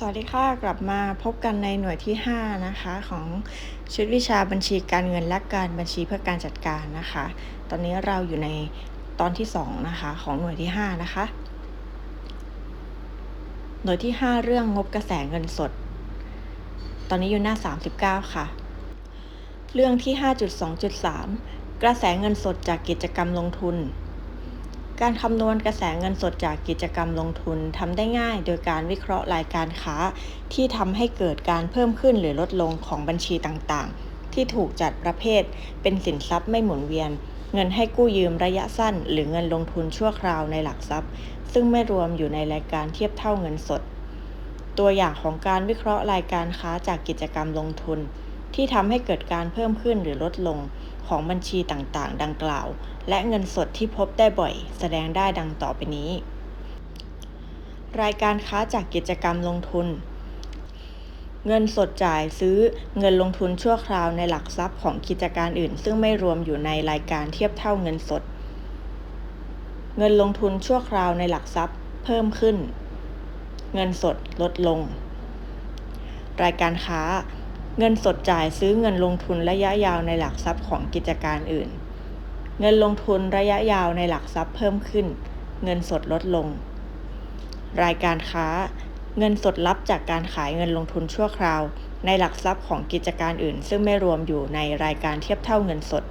สวัสดีค่ะ กลับมาพบกันในหน่วยที่ 5 นะคะ ของชุดวิชาบัญชีการเงินและการบัญชีเพื่อการจัดการนะคะ ตอนนี้เราอยู่ในตอนที่ 2 นะคะ ของหน่วยที่ 5 นะคะ หน่วยที่ 5 เรื่องงบกระแสเงินสด ตอนนี้อยู่หน้า 39 ค่ะ เรื่องที่ 5.2.3 กระแสเงินสดจากกิจกรรมลงทุน การคำนวณกระแสเงินสดจากกิจกรรมลงทุนทำได้ง่าย โดยการวิเคราะห์รายการค้า ที่ทำให้เกิดการเพิ่มขึ้นหรือลดลงของบัญชีต่างๆ ที่ถูกจัดประเภท เป็นสินทรัพย์ไม่หมุนเวียน เงินให้กู้ยืมระยะสั้น หรือเงินลงทุนชั่วคราวในหลักทรัพย์ ซึ่งไม่รวมอยู่ในรายการเทียบเท่าเงินสด ตัวอย่างของการวิเคราะห์รายการค้าจากกิจกรรมลงทุน ที่ทำให้เกิดการเพิ่มขึ้นหรือลดลงของบัญชีต่างๆ ดังกล่าว และเงินสดที่พบได้บ่อย แสดงได้ดังต่อไปนี้ รายการค้าจากกิจกรรมลงทุน เงินสดจ่ายซื้อเงินลงทุนชั่วคราวในหลักทรัพย์ของกิจการอื่น ซึ่งไม่รวมอยู่ในรายการเทียบเท่าเงินสด เงินลงทุนชั่วคราวในหลักทรัพย์เพิ่มขึ้น เงินสดลดลง รายการค้า เงินสดจ่ายซื้อเงินลงทุนระยะยาวในหลักทรัพย์ของกิจการอื่น เงินลงทุนระยะยาวในหลักทรัพย์เพิ่มขึ้น เงินสดลดลง รายการค้า เงินสดรับจากการขายเงินลงทุนชั่วคราว ในหลักทรัพย์ของกิจการอื่น ซึ่งไม่รวมอยู่ในรายการเทียบเท่าเงินสด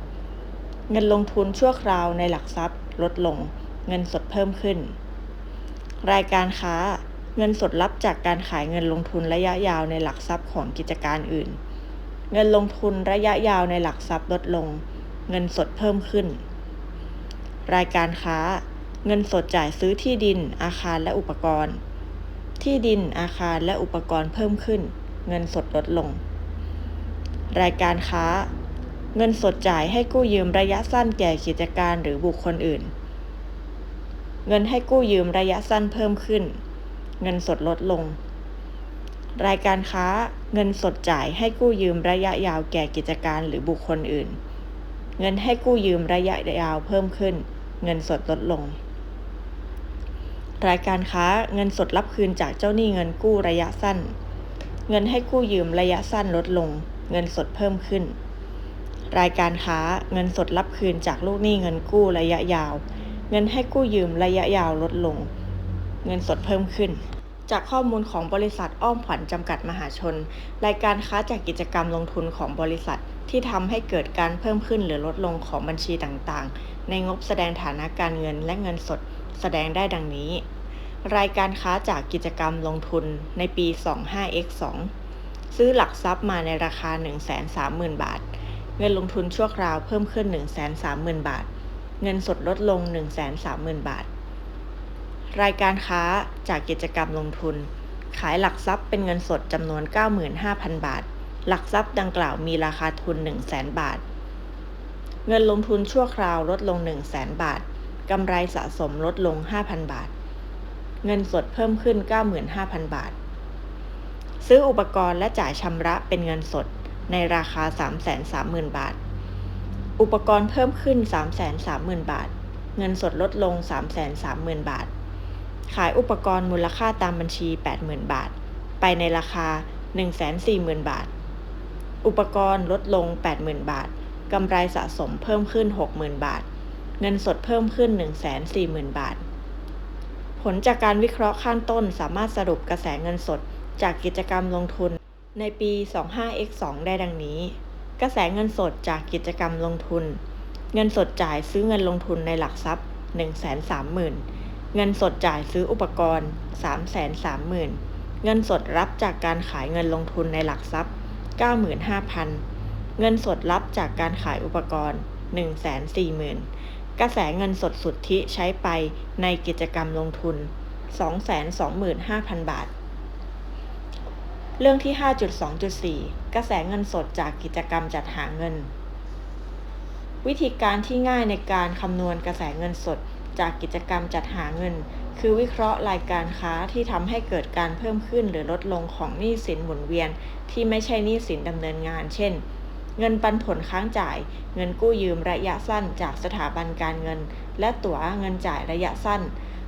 เงินลงทุนชั่วคราวในหลักทรัพย์ลดลง เงินสดเพิ่มขึ้น รายการค้า เงินสดรับจากการขายเงินลงทุนระยะยาวในหลักทรัพย์ของกิจการอื่น เงินลงทุนระยะยาวในหลักทรัพย์ลดลง เงินสดเพิ่มขึ้น รายการค้า เงินสดจ่ายซื้อที่ดิน อาคารและอุปกรณ์ ที่ดิน อาคารและอุปกรณ์เพิ่มขึ้น เงินสดลดลง รายการค้า เงินสดจ่ายให้กู้ยืมระยะสั้นแก่กิจการหรือบุคคลอื่น เงินให้กู้ยืมระยะสั้นเพิ่มขึ้น เงินสดลดลง รายการค้าเงินสดจ่ายให้กู้ยืมระยะยาวแก่กิจการหรือบุคคลอื่น เงินให้กู้ยืมระยะยาวเพิ่มขึ้น เงินสดลดลง รายการค้าเงินสดรับคืนจากเจ้าหนี้เงินกู้ระยะสั้น เงินให้กู้ยืมระยะสั้นลดลง เงินสดเพิ่มขึ้น รายการค้าเงินสดรับคืนจากลูกหนี้เงินกู้ระยะยาว เงินให้กู้ยืมระยะยาวลดลง เงินสดเพิ่มขึ้น จากข้อมูลของบริษัทอ้อมขวัญจำกัดมหาชน รายการค้าจากกิจกรรมลงทุนของบริษัท ที่ทำให้เกิดการเพิ่มขึ้นหรือลดลงของบัญชีต่างๆ ในงบแสดงฐานะการเงินและเงินสด แสดงได้ดังนี้ รายการค้าจากกิจกรรมลงทุนในปี 25x2 ซื้อหลักทรัพย์มาในราคา 130,000 บาท เงินลงทุนชั่วคราวเพิ่มขึ้น 130,000 บาท เงินสดลดลง 130,000 บาท รายการค้าจากกิจกรรมลงทุน ขายหลักทรัพย์เป็นเงินสดจำนวน 95,000 บาท หลักทรัพย์ดังกล่าวมีราคาทุน 100,000 บาท เงินลงทุนชั่วคราวลดลง 100,000 บาท กำไรสะสมลดลง 5,000 บาท เงินสดเพิ่มขึ้น 95,000 บาท ซื้ออุปกรณ์และจ่ายชำระเป็นเงินสดในราคา 330,000 บาท อุปกรณ์เพิ่มขึ้น 330,000 บาท เงินสดลดลง 330,000 บาท ขายอุปกรณ์มูลค่าตามบัญชี 80,000 บาท ไปในราคา 140,000 บาท อุปกรณ์ลดลง 80,000 บาท กำไรสะสมเพิ่มขึ้น 60,000 บาท เงินสดเพิ่มขึ้น 140,000 บาท ผลจากการวิเคราะห์ข้างต้นสามารถสรุปกระแสเงินสดจากกิจกรรมลงทุนในปี 25x2 ได้ดังนี้ กระแสเงินสดจากกิจกรรมลงทุน เงินสดจ่ายซื้อเงินลงทุนในหลักทรัพย์ 130,000 เงินสดจ่ายซื้ออุปกรณ์330,000 เงินสดรับจากการขายเงินลงทุนในหลักทรัพย์ 95,000 เงินสดรับจากการขายอุปกรณ์ 140,000 กระแสเงินสดสุทธิใช้ไปในกิจกรรมลงทุน 225,000 บาท เรื่องที่ 5.2.4 กระแสเงินสดจากกิจกรรมจัดหาเงิน วิธีการที่ง่ายในการคำนวณกระแสเงินสด จากกิจกรรมจัดหาเงิน คือวิเคราะห์รายการค้าที่ทำให้เกิดการเพิ่มขึ้นหรือลดลงของหนี้สินหมุนเวียน ที่ไม่ใช่หนี้สินดำเนินงาน เช่น เงินปันผลค้างจ่าย เงินกู้ยืมระยะสั้นจากสถาบันการเงิน และตั๋วเงินจ่ายระยะสั้น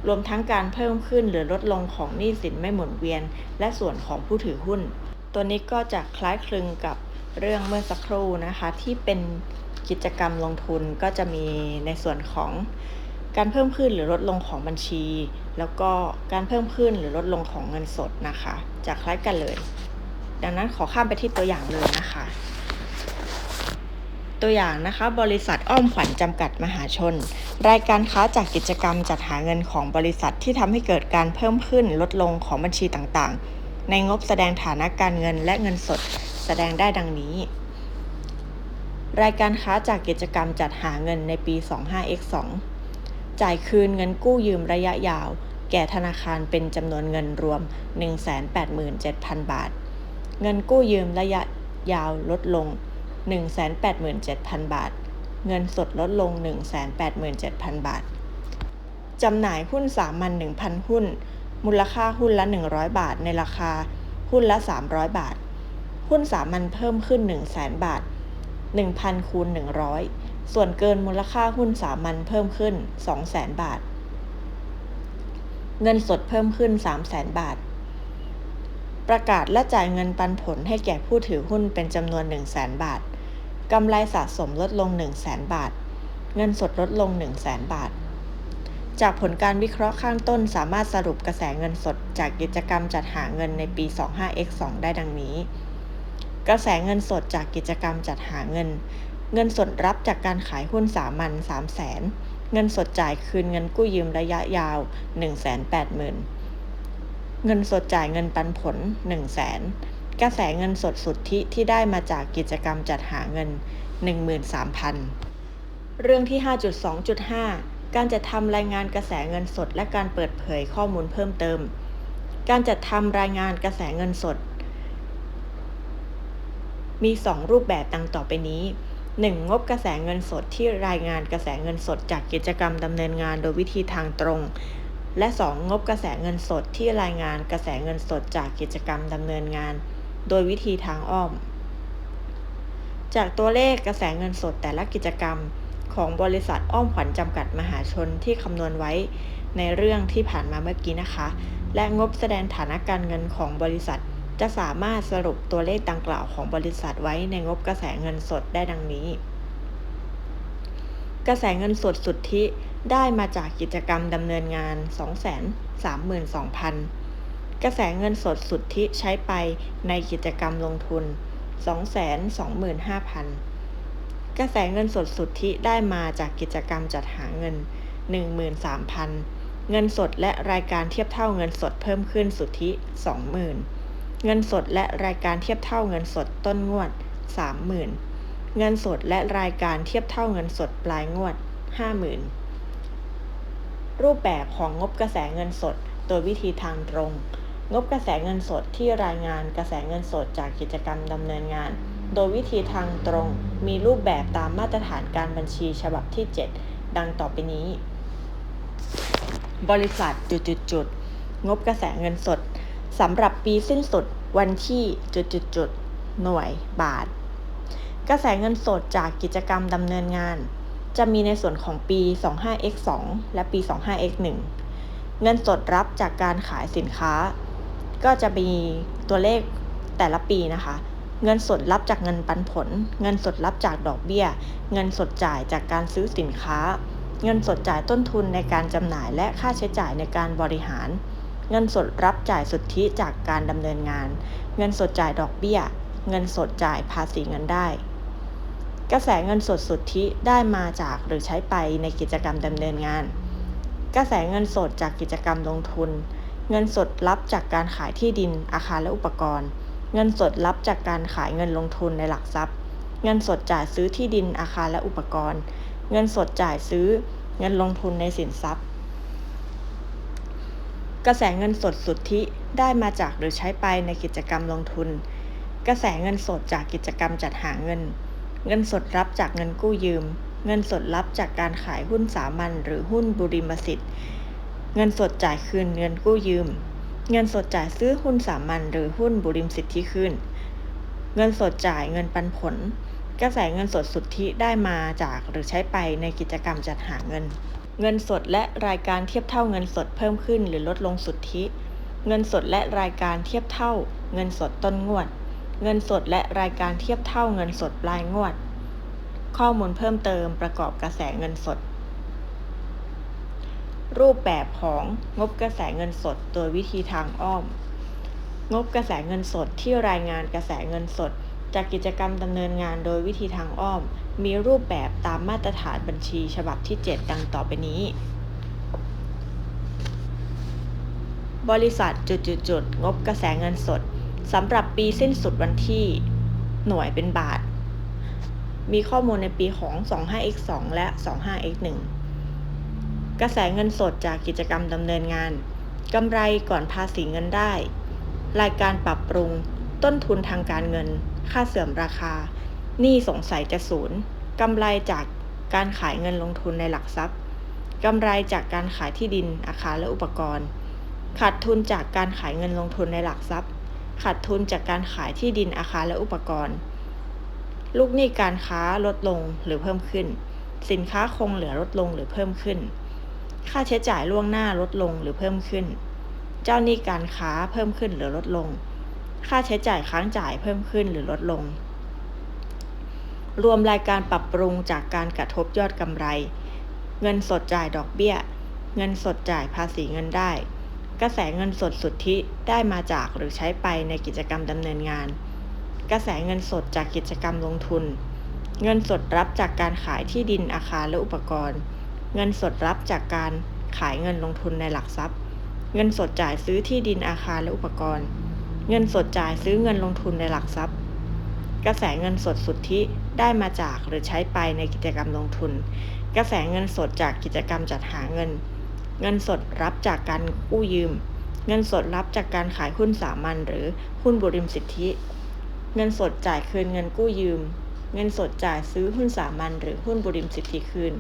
รวมทั้งการเพิ่มขึ้นหรือลดลงของหนี้สินไม่หมุนเวียน และส่วนของผู้ถือหุ้น ตัวนี้ก็จะคล้ายคลึงกับเรื่องเมื่อสักครู่นะคะที่เป็นกิจกรรมลงทุนก็จะมีในส่วนของ การเพิ่มขึ้นหรือลดลงของบัญชี แล้วก็การเพิ่มขึ้นหรือลดลงของเงินสดนะคะ จะคล้ายกันเลย ดังนั้นขอข้ามไปที่ตัวอย่างเลยนะคะ ตัวอย่างนะคะ บริษัทอ้อมขวัญจำกัดมหาชน รายการค้าจากกิจกรรมจัดหาเงินของบริษัทที่ทำให้เกิดการเพิ่มขึ้นลดลงของบัญชีต่างๆ ในงบแสดงฐานะการเงินและเงินสดแสดงได้ดังนี้รายการค้าจากกิจกรรมจัดหาเงินในปี 25x2 จ่ายคืนเงินกู้ยืมระยะยาว แก่ธนาคารเป็นจำนวนเงินรวม 187,000 บาท เงินกู้ยืมระยะยาวลดลง 187,000 บาท เงินสดลดลง 187,000 บาท จำหน่ายหุ้นสามัญ1,000 หุ้น มูลค่าหุ้นละ 100 บาทในราคาหุ้นละ 300 บาท หุ้นสามัญเพิ่มขึ้น 100,000บาท 1,000คูณ100 ส่วนเกินมูลค่าหุ้นสามัญเพิ่มขึ้น 200,000 บาท เงินสดเพิ่มขึ้น 300,000 บาท ประกาศและจ่ายเงินปันผลให้แก่ผู้ถือหุ้นเป็นจำนวน 100,000 บาท กำไรสะสมลดลง 100,000 บาท เงินสดลดลง 100,000 บาท จากผลการวิเคราะห์ข้างต้นสามารถสรุปกระแสเงินสดจากกิจกรรมจัดหาเงินในปี 25x2 ได้ดังนี้ กระแสเงินสดจากกิจกรรมจัดหาเงิน เงินสดรับจากการขายหุ้นสามัญ3 0 0 0 0 0 เงินสดจ่ายคืนเงินกู้ยืมระยะยาว 180,000 เงินสดจ่ายเงินปันผล 1 0 0 0 0แกระแสเงินสดสุทธิที่ได้มาจากกิจกรรมจัดหาเงิน 13,000 เรื่องที่ 5.2.5 การจัดทำรายงานกระแสเงินสดและการเปิดเผยข้อมูลเพิ่มเติม การจัดทำรายงานกระแสเงินสด มี 2 รูปแบบดังต่อไปนี้ 1. งบกระแสเงินสดที่รายงานกระแสเงินสดจากกิจกรรมดำเนินงานโดยวิธีทางตรง และ 2. งบกระแสเงินสดที่รายงานกระแสเงินสดจากกิจกรรมดำเนินงาน โดยวิธีทางอ้อม จากตัวเลขกระแสเงินสดแต่ละกิจกรรมของบริษัทอ้อมขวัญจำกัดมหาชนที่คำนวณไว้ในเรื่องที่ผ่านมาเมื่อกี้นะคะ และงบแสดงฐานะการเงินของบริษัท จะสามารถสรุปตัวเลขดังกล่าวของบริษัทไว้ในงบกระแสเงินสดได้ดังนี้ กระแสเงินสดสุทธิได้มาจากกิจกรรมดำเนินงาน 232,000 กระแสเงินสดสุทธิใช้ไปในกิจกรรมลงทุน 225,000 กระแสเงินสดสุทธิได้มาจากกิจกรรมจัดหาเงิน 13,000 เงินสดและรายการเทียบเท่าเงินสดเพิ่มขึ้นสุทธิ 20,000 เงินสดและรายการเทียบเท่าเงินสดต้นงวด 30,000 เงินสดและรายการเทียบเท่าเงินสดปลายงวด 50,000 รูปแบบของงบกระแสเงินสดโดยวิธีทางตรง งบกระแสเงินสดที่รายงานกระแสเงินสดจากกิจกรรมดำเนินงาน โดยวิธีทางตรง มีรูปแบบตามมาตรฐานการบัญชีฉบับที่ 7 ดังต่อไปนี้ บริษัทจุดๆงบกระแสเงินสด สำหรับปีสิ้นสุดวันที่จุดๆหน่วยบาท กระแสเงินสดจากกิจกรรมดำเนินงาน จะมีในส่วนของปี 25x2 และปี 25x1 เงินสดรับจากการขายสินค้า ก็จะมีตัวเลขแต่ละปีนะคะ เงินสดรับจากเงินปันผล เงินสดรับจากดอกเบี้ย เงินสดจ่ายจากการซื้อสินค้า เงินสดจ่ายต้นทุนในการจำหน่ายและค่าใช้จ่ายในการบริหาร เงินสดรับจ่ายสุทธิจากการดำเนินงาน เงินสดจ่ายดอกเบี้ย เงินสดจ่ายภาษีเงินได้ กระแสเงินสดสุทธิได้มาจากหรือใช้ไปในกิจกรรมดำเนินงาน กระแสเงินสดจากกิจกรรมลงทุน เงินสดรับจากการขายที่ดิน อาคารและอุปกรณ์ เงินสดรับจากการขายเงินลงทุนในหลักทรัพย์ เงินสดจ่ายซื้อที่ดินอาคารและอุปกรณ์ เงินสดจ่ายซื้อ เงินลงทุนในสินทรัพย์ กระแสเงินสดสุทธิได้มาจากหรือใช้ไปในกิจกรรมลงทุน กระแสเงินสดจากกิจกรรมจัดหาเงิน เงินสดรับจากเงินกู้ยืม เงินสดรับจากการขายหุ้นสามัญหรือหุ้นบุริมสิทธิ์ เงินสดจ่ายคืนเงินกู้ยืม เงินสดจ่ายซื้อหุ้นสามัญหรือหุ้นบุริมสิทธิ์ที่ขึ้นเงินสดจ่ายเงินปันผล กระแสเงินสดสุทธิได้มาจากหรือใช้ไปในกิจกรรมจัดหาเงิน เงินสดและรายการเทียบเท่าเงินสดเพิ่มขึ้นหรือลดลงสุทธิ เงินสดและรายการเทียบเท่า เงินสดต้นงวด เงินสดและรายการเทียบเท่าเงินสดปลายงวด ข้อมูลเพิ่มเติมประกอบกระแสเงินสด รูปแบบของงบกระแสเงินสดโดยวิธีทางอ้อม งบกระแสเงินสดที่รายงานกระแสเงินสด จากกิจกรรมดำเนินงานโดยวิธีทางอ้อม มีรูปแบบตามมาตรฐานบัญชีฉบับที่ 7 ดังต่อไปนี้ บริษัทจุดๆงบกระแสเงินสดสำหรับปีสิ้นสุดวันที่หน่วยเป็นบาท มีข้อมูลในปีของ 25x2 และ 25x1 กระแสเงินสดจากกิจกรรมดำเนินงานกำไรก่อนภาษีเงินได้ รายการปรับปรุง ต้นทุนทางการเงิน ค่าเสื่อมราคา หนี้สงสัยจะศูนย์กำไรจากการขายเงินลงทุนในหลักทรัพย์กำไรจากการขายที่ดินอาคารและอุปกรณ์ ขาดทุนจากการขายเงินลงทุนในหลักทรัพย์ ขาดทุนจากการขายที่ดินอาคารและอุปกรณ์ ลูกหนี้การค้าลดลงหรือเพิ่มขึ้น สินค้าคงเหลือลดลงหรือเพิ่มขึ้น ค่าใช้จ่ายล่วงหน้าลดลงหรือเพิ่มขึ้น เจ้าหนี้การค้าเพิ่มขึ้นหรือลดลง ค่าใช้จ่ายค้างจ่ายเพิ่มขึ้นหรือลดลง รวมรายการปรับปรุงจากการกระทบยอดกำไร เงินสดจ่ายดอกเบี้ย เงินสดจ่ายภาษีเงินได้ กระแสเงินสดสุทธิได้มาจากหรือใช้ไปในกิจกรรมดำเนินงาน กระแสเงินสดจากกิจกรรมลงทุน เงินสดรับจากการขายที่ดินอาคารและอุปกรณ์ เงินสดรับจากการขายเงินลงทุนในหลักทรัพย์ เงินสดจ่ายซื้อที่ดินอาคารและอุปกรณ์ เงินสดจ่ายซื้อเงินลงทุนในหลักทรัพย์ กระแสเงินสดสุทธิได้มาจากหรือใช้ไปในกิจกรรมลงทุน กระแสเงินสดจากกิจกรรมจัดหาเงิน เงินสดรับจากการกู้ยืม เงินสดรับจากการขายหุ้นสามัญหรือหุ้นบุริมสิทธิ เงินสดจ่ายคืนเงินกู้ยืม เงินสดจ่ายซื้อหุ้นสามัญหรือหุ้นบุริมสิทธิคืน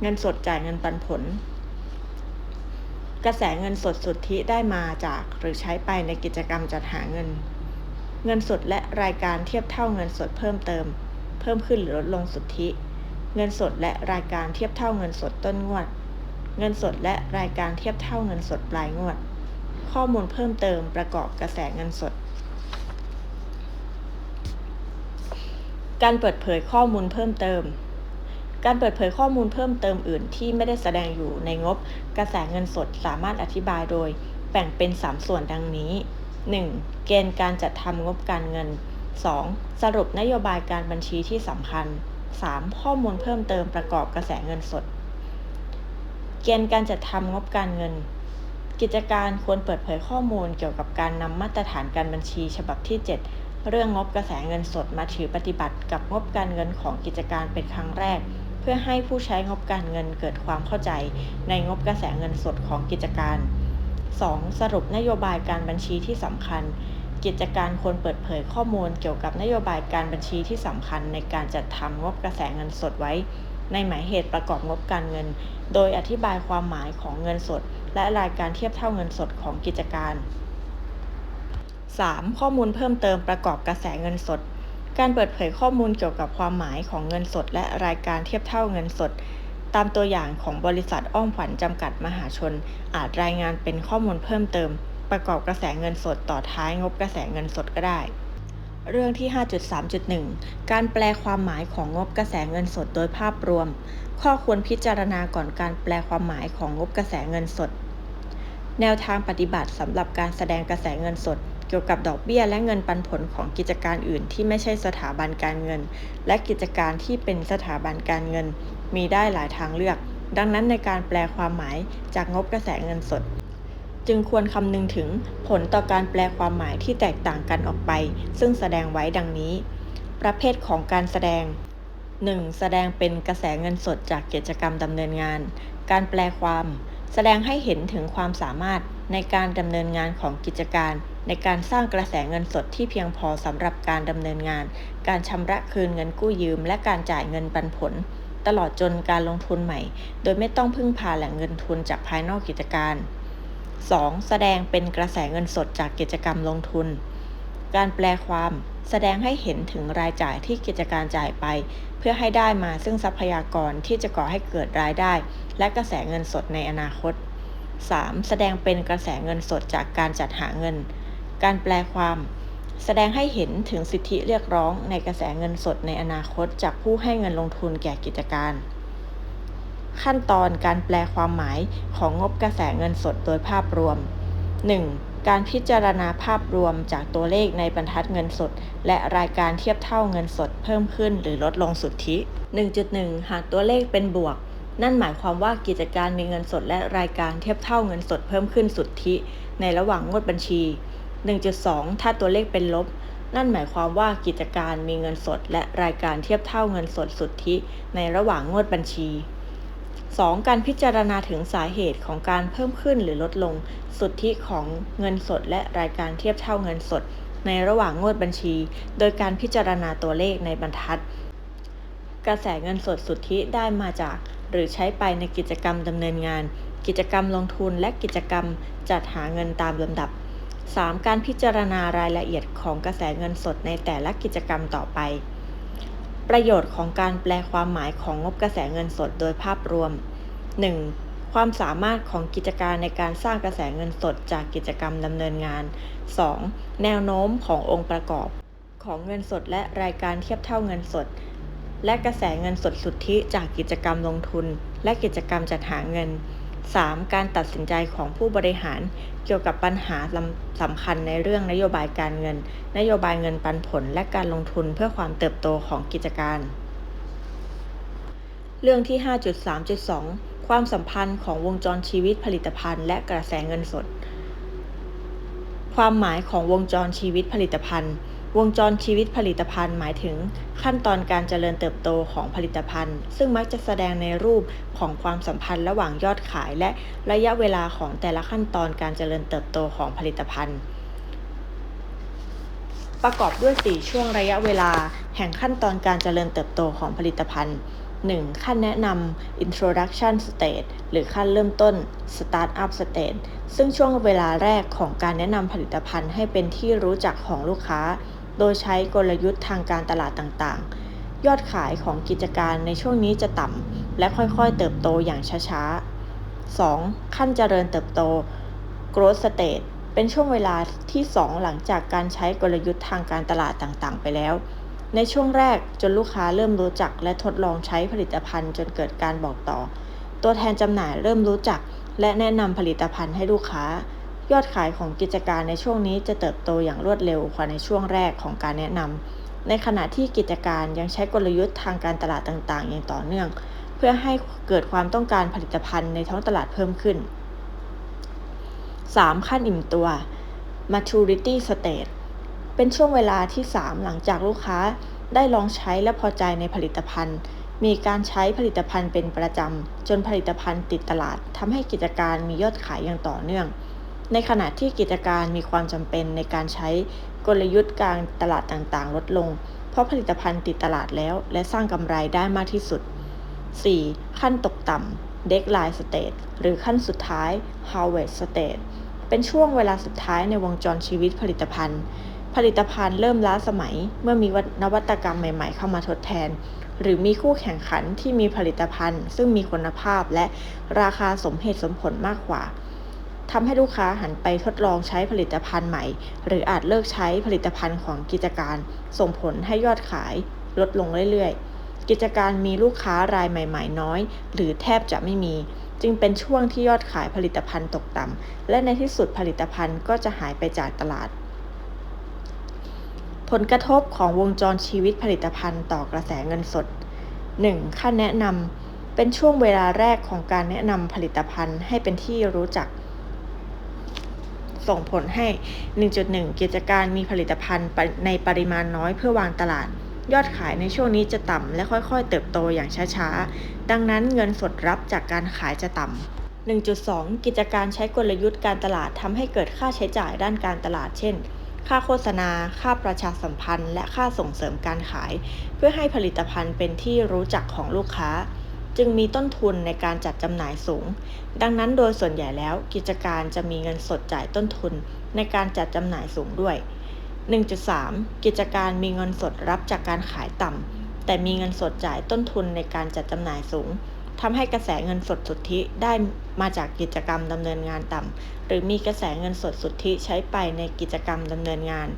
เงินสดจ่ายเงินปันผล กระแสเงินสดสุทธิได้มาจากหรือใช้ไปในกิจกรรมจัดหาเงิน เงินสดและรายการเทียบเท่าเงินสดเพิ่มเติม เพิ่มขึ้นหรือลดลงสุทธิ เงินสดและรายการเทียบเท่าเงินสดต้นงวด เงินสดและรายการเทียบเท่าเงินสดปลายงวด ข้อมูลเพิ่มเติมประกอบกระแสเงินสด การเปิดเผยข้อมูลเพิ่มเติม การเปิดเผยข้อมูลเพิ่มเติมอื่นที่ไม่ได้แสดงอยู่ในงบกระแสเงินสดสามารถอธิบายโดยแบ่งเป็น 3 ส่วนดังนี้ 1. เกณฑ์การจัดทำงบการเงิน 2. สรุปนโยบายการบัญชีที่สำคัญ 3. ข้อมูลเพิ่มเติมประกอบกระแสเงินสด เกณฑ์การจัดทำงบการเงิน กิจการควรเปิดเผยข้อมูลเกี่ยวกับการนำมาตรฐานการบัญชีฉบับที่ 7 เรื่องงบกระแสเงินสดมาถือปฏิบัติกับงบการเงินของกิจการเป็นครั้งแรก เพื่อให้ผู้ใช้งบการเงินเกิดความเข้าใจในงบกระแสเงินสดของกิจการ 2. สรุปนโยบายการบัญชีที่สำคัญ กิจการควรเปิดเผยข้อมูลเกี่ยวกับนโยบายการบัญชีที่สำคัญในการจัดทำงบกระแสเงินสดไว้ ในหมายเหตุประกอบงบการเงิน โดยอธิบายความหมายของเงินสด และรายการเทียบเท่าเงินสดของกิจการ 3. ข้อมูลเพิ่มเติมประกอบกระแสเงินสด การเปิดเผยข้อมูลเกี่ยวกับความหมายของเงินสด และรายการเทียบเท่าเงินสด ตามตัวอย่างของบริษัทอ้อมขวัญจำกัดมหาชน อาจรายงานเป็นข้อมูลเพิ่มเติม ประกอบกระแสเงินสดต่อท้ายงบกระแสเงินสดก็ได้ เรื่องที่ 5.3.1 การแปลความหมายของงบกระแสเงินสดโดยภาพรวม ข้อควรพิจารณาก่อนการแปลความหมายของงบกระแสเงินสด แนวทางปฏิบัติสำหรับการแสดงกระแสเงินสดเกี่ยวกับดอกเบี้ยและเงินปันผลของกิจการอื่นที่ไม่ใช่สถาบันการเงิน และกิจการที่เป็นสถาบันการเงิน มีได้หลายทางเลือก ดังนั้นในการแปลความหมายจากงบกระแสเงินสด จึงควรคำนึงถึงผลต่อการแปลความหมายที่แตกต่างกันออกไป ซึ่งแสดงไว้ดังนี้ ประเภทของการแสดง 1. แสดงเป็นกระแสเงินสดจากกิจกรรมดำเนินงาน การแปลความ แสดงให้เห็นถึงความสามารถในการดำเนินงานของกิจการ ในการสร้างกระแสเงินสดที่เพียงพอสำหรับการดำเนินงาน การชำระคืนเงินกู้ยืม และการจ่ายเงินปันผล ตลอดจนการลงทุนใหม่ โดยไม่ต้องพึ่งพาแหล่งเงินทุนจากภายนอกกิจการ 2. แสดงเป็นกระแสเงินสดจากกิจกรรมลงทุน การแปลความแสดงให้เห็นถึงรายจ่ายที่กิจการจ่ายไป เพื่อให้ได้มาซึ่งทรัพยากรที่จะก่อให้เกิดรายได้ และกระแสเงินสดในอนาคต 3. แสดงเป็นกระแสเงินสดจากการจัดหาเงิน การแปลความ แสดงให้เห็นถึงสิทธิเรียกร้องในกระแสเงินสดในอนาคตจากผู้ให้เงินลงทุนแก่กิจการ ขั้นตอนการแปลความหมายของงบกระแสเงินสดโดยภาพรวม 1. การพิจารณาภาพรวมจากตัวเลขในบรรทัดเงินสด และรายการเทียบเท่าเงินสดเพิ่มขึ้นหรือลดลงสุทธิ 1.1 หากตัวเลขเป็นบวก นั่นหมายความว่ากิจการมีเงินสดและรายการเทียบเท่าเงินสดเพิ่มขึ้นสุทธิ ในระหว่างงวดบัญชี 1.2 ถ้าตัวเลขเป็นลบ นั่นหมายความว่ากิจการมีเงินสด และรายการเทียบเท่าเงินสดสุทธิในระหว่างงวดบัญชี 2. การพิจารณาถึงสาเหตุของการเพิ่มขึ้นหรือลดลง สุทธิของเงินสด และรายการเทียบเท่าเงินสด ในระหว่างงวดบัญชี โดยการพิจารณาตัวเลขในบรรทัด กระแสเงินสดสุทธิได้มาจาก หรือใช้ไปในกิจกรรมดำเนินงาน กิจกรรมลงทุนและกิจกรรมจัดหาเงินตามลำดับ 3. การพิจารณารายละเอียดของกระแสเงินสดในแต่ละกิจกรรมต่อไป ประโยชน์ของการแปลความหมายของงบกระแสเงินสดโดยภาพรวม 1. ความสามารถของกิจการในการสร้างกระแสเงินสดจากกิจกรรมดำเนินงาน 2. แนวโน้มขององค์ประกอบ ของเงินสดและรายการเทียบเท่าเงินสด และกระแสเงินสดสุทธิจากกิจกรรมลงทุน และกิจกรรมจัดหาเงิน 3. การตัดสินใจของผู้บริหาร เกี่ยวกับปัญหาสำคัญในเรื่องนโยบายการเงิน นโยบายเงินปันผล และการลงทุนเพื่อความเติบโตของกิจการ เรื่องที่ 5.3.2 ความสัมพันธ์ของวงจรชีวิตผลิตภัณฑ์ และกระแสเงินสด ความหมายของวงจรชีวิตผลิตภัณฑ์ วงจรชีวิตผลิตภัณฑ์หมายถึงขั้นตอนการเจริญเติบโตของผลิตภัณฑ์ ซึ่งมักจะแสดงในรูปของความสัมพันธ์ระหว่างยอดขาย และระยะเวลาของแต่ละขั้นตอนการเจริญเติบโตของผลิตภัณฑ์ ประกอบด้วย 4 ช่วงระยะเวลา แห่งขั้นตอนการเจริญเติบโตของผลิตภัณฑ์ 1. ขั้นแนะนำ introduction stage หรือขั้นเริ่มต้น startup stage ซึ่งช่วงเวลาแรกของการแนะนำผลิตภัณฑ์ให้เป็นที่รู้จักของลูกค้า โดยใช้กลยุทธ์ทางการตลาดต่างๆ ยอดขายของกิจการในช่วงนี้จะต่ำและค่อยๆ เติบโตอย่างช้าๆ 2. ขั้นเจริญเติบโต growth stage เป็นช่วงเวลาที่ 2 หลังจากการใช้กลยุทธ์ทางการตลาดต่างๆ ไปแล้ว ในช่วงแรกจนลูกค้าเริ่มรู้จักและทดลองใช้ผลิตภัณฑ์จนเกิดการบอกต่อ ตัวแทนจำหน่ายเริ่มรู้จักและแนะนำผลิตภัณฑ์ให้ลูกค้า ยอดขายของกิจการในช่วงนี้จะเติบโตอย่างรวดเร็วกว่าในช่วงแรกของการแนะนำ ในขณะที่กิจการยังใช้กลยุทธ์ทางการตลาดต่างๆ อย่างต่อเนื่อง เพื่อให้เกิดความต้องการผลิตภัณฑ์ในท้องตลาดเพิ่มขึ้น 3. ขั้นอิ่มตัว maturity stage เป็นช่วงเวลาที่ 3 หลังจากลูกค้าได้ลองใช้และพอใจในผลิตภัณฑ์ มีการใช้ผลิตภัณฑ์เป็นประจำ จนผลิตภัณฑ์ติดตลาดทำให้กิจการมียอดขายอย่างต่อเนื่อง ในขณะที่กิจการมีความจำเป็นในการใช้กลยุทธ์การตลาดต่างๆ ลดลง เพราะผลิตภัณฑ์ติดตลาดแล้ว และสร้างกำไรได้มากที่สุด 4. ขั้นตกต่ำ Deadline Stage หรือขั้นสุดท้าย Harvest Stage เป็นช่วงเวลาสุดท้ายในวงจรชีวิตผลิตภัณฑ์ ผลิตภัณฑ์เริ่มล้าสมัยเมื่อมีนวัตกรรมใหม่ๆ เข้ามาทดแทน หรือมีคู่แข่งขันที่มีผลิตภัณฑ์ ซึ่งมีคุณภาพและราคาสมเหตุสมผลมากกว่า ทำให้ลูกค้าหันไปทดลองใช้ผลิตภัณฑ์ใหม่ หรืออาจเลิกใช้ผลิตภัณฑ์ของกิจการ ส่งผลให้ยอดขายลดลงเรื่อยๆ กิจการมีลูกค้ารายใหม่ ๆ น้อย หรือแทบจะไม่มี จึงเป็นช่วงที่ยอดขายผลิตภัณฑ์ตกต่ำและในที่สุดผลิตภัณฑ์ก็จะหายไปจากตลาด ผลกระทบของวงจรชีวิตผลิตภัณฑ์ต่อกระแสเงินสด 1. ขั้นแนะนำเป็นช่วงเวลาแรกของการแนะนำผลิตภัณฑ์ให้เป็นที่รู้จัก ส่งผลให้ 1.1 กิจการมีผลิตภัณฑ์ในปริมาณน้อยเพื่อวางตลาด ยอดขายในช่วงนี้จะต่ำและค่อยๆ เติบโตอย่างช้าๆ ดังนั้นเงินสดรับจากการขายจะต่ำ1.2 กิจการใช้กลยุทธ์การตลาดทำให้เกิดค่าใช้จ่ายด้านการตลาด เช่น ค่าโฆษณา ค่าประชาสัมพันธ์ และค่าส่งเสริมการขาย เพื่อให้ผลิตภัณฑ์เป็นที่รู้จักของลูกค้า จึงมีต้นทุนในการจัดจำหน่ายสูง ดังนั้นโดยส่วนใหญ่แล้วกิจการจะมีเงินสดจ่ายต้นทุนในการจัดจำหน่ายสูงด้วย 1.3 กิจการมีเงินสดรับจากการขายต่ำแต่มีเงินสดจ่ายต้นทุนในการจัดจำหน่ายสูงทำให้กระแสเงินสดสุทธิได้มาจากกิจกรรมดำเนินงานต่ำหรือมีกระแสเงินสดสุทธิใช้ไปในกิจกรรมดำเนินงาน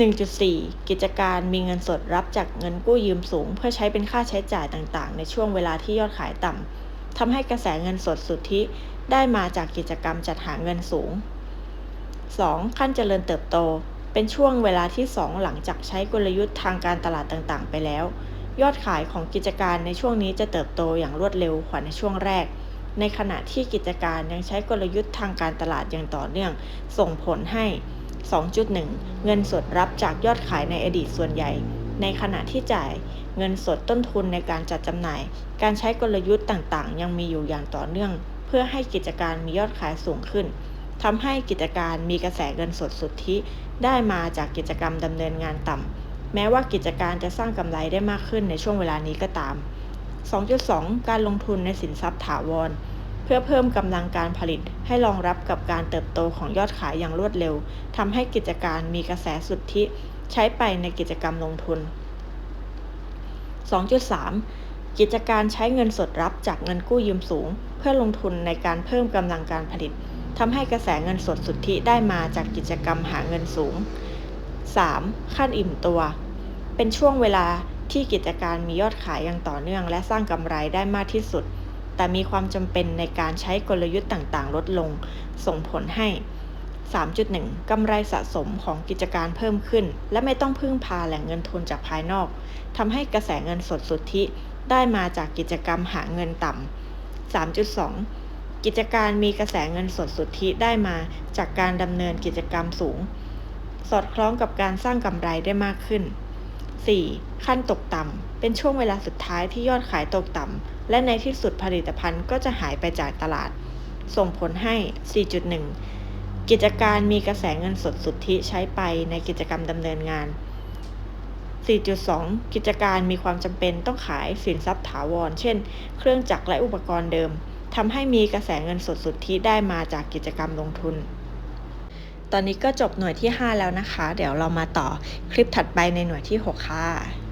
1.4 กิจการมีเงินสดรับจากเงินกู้ยืมสูง เพื่อใช้เป็นค่าใช้จ่ายต่างๆ ในช่วงเวลาที่ยอดขายต่ำทำให้กระแสเงินสดสุทธิได้มาจากกิจกรรมจัดหาเงินสูง 2. ขั้นเจริญเติบโต เป็นช่วงเวลาที่ 2 หลังจากใช้กลยุทธ์ทางการตลาดต่างๆ ไปแล้ว ยอดขายของกิจการในช่วงนี้จะเติบโตอย่างรวดเร็วกว่าในช่วงแรก ในขณะที่กิจการยังใช้กลยุทธ์ทางการตลาดอย่างต่อเนื่อง ส่งผลให้ 2.1 เงินสดรับจากยอดขายในอดีตส่วนใหญ่ ในขณะที่จ่ายเงินสดต้นทุนในการจัดจำหน่าย การใช้กลยุทธ์ต่างๆ ยังมีอยู่อย่างต่อเนื่อง เพื่อให้กิจการมียอดขายสูงขึ้นทำให้กิจการมีกระแสเงินสดสุทธิ ได้มาจากกิจกรรมดำเนินงานต่ำแม้ว่ากิจการจะสร้างกำไรได้มากขึ้นในช่วงเวลานี้ก็ตาม 2.2 การลงทุนในสินทรัพย์ถาวร เพื่อเพิ่มกำลังการผลิตให้รองรับกับการเติบโตของยอดขายอย่างรวดเร็วทำให้กิจการมีกระแสสุทธิใช้ไปในกิจกรรมลงทุน 2.3 กิจการใช้เงินสดรับจากเงินกู้ยืมสูง เพื่อลงทุนในการเพิ่มกำลังการผลิตทำให้กระแสเงินสดสุทธิได้มาจากกิจกรรมหาเงินสูง 3. ขั้นอิ่มตัว เป็นช่วงเวลาที่กิจการมียอดขายอย่างต่อเนื่อง และสร้างกำไรได้มากที่สุด แต่มีความจำเป็นในการใช้กลยุทธ์ต่างๆ ลดลง ส่งผลให้ 3.1 กำไรสะสมของกิจการเพิ่มขึ้น และไม่ต้องพึ่งพาแหล่งเงินทุนจากภายนอกทำให้กระแสเงินสดสุทธิได้มาจากกิจกรรมหาเงินต่ำ 3.2 กิจการมีกระแสเงินสดสุทธิได้มาจากการดำเนินกิจกรรมสูง สอดคล้องกับการสร้างกำไรได้มากขึ้น 4. ขั้นตกต่ำ เป็นช่วงเวลาสุดท้ายที่ยอดขายตกต่ำ และในที่สุดผลิตภัณฑ์ก็จะหายไปจากตลาด ส่งผลให้ 4.1 กิจการมีกระแสเงินสดสุทธิใช้ไปในกิจกรรมดำเนินงาน 4.2 กิจการมีความจำเป็นต้องขายสินทรัพย์ถาวร เช่น เครื่องจักรและอุปกรณ์เดิมทำให้มีกระแสเงินสดสุทธิได้มาจากกิจกรรมลงทุน ตอนนี้ก็จบหน่วยที่ 5 แล้วนะคะ เดี๋ยวเรามาต่อคลิปถัดไปในหน่วยที่ 6 ค่ะ